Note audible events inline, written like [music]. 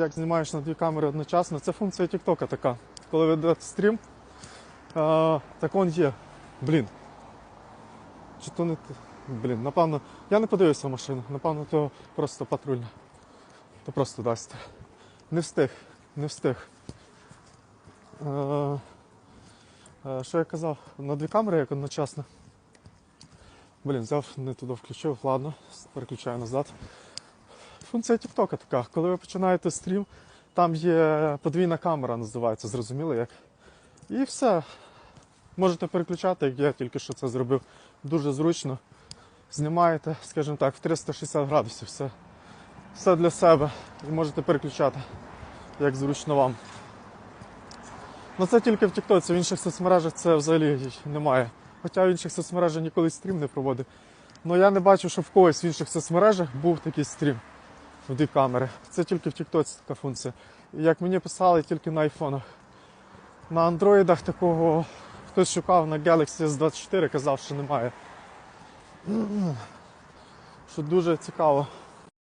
Як знімаєш на дві камери одночасно, це функція TikTok така. Коли ви ведете стрім, е, так он є. Блін. Чи то не. Блін, напевно. Я не подивився машину, напевно, то просто патрульна. То просто дасть. Не встиг, не встиг. Е, е, що я казав? На дві камери як одночасно. Блін, взяв, не туди включив, ладно, переключаю назад. Функція TikTok така. Коли ви починаєте стрім, там є подвійна камера, називається, зрозуміло як. І все. Можете переключати, як я тільки що це зробив. Дуже зручно. Знімаєте, скажімо так, в 360 градусів. Все, все для себе. І можете переключати, як зручно вам. Ну це тільки в TikTok, в інших соцмережах це взагалі немає. Хоча в інших соцмережах ніколи стрім не проводив. Ну я не бачу, що в когось в інших соцмережах був такий стрім в камери. Це тільки в TikTok така функція. Як мені писали, тільки на айфонах. На андроїдах такого хтось шукав на Galaxy S24, казав, що немає. [clears throat] Що дуже цікаво.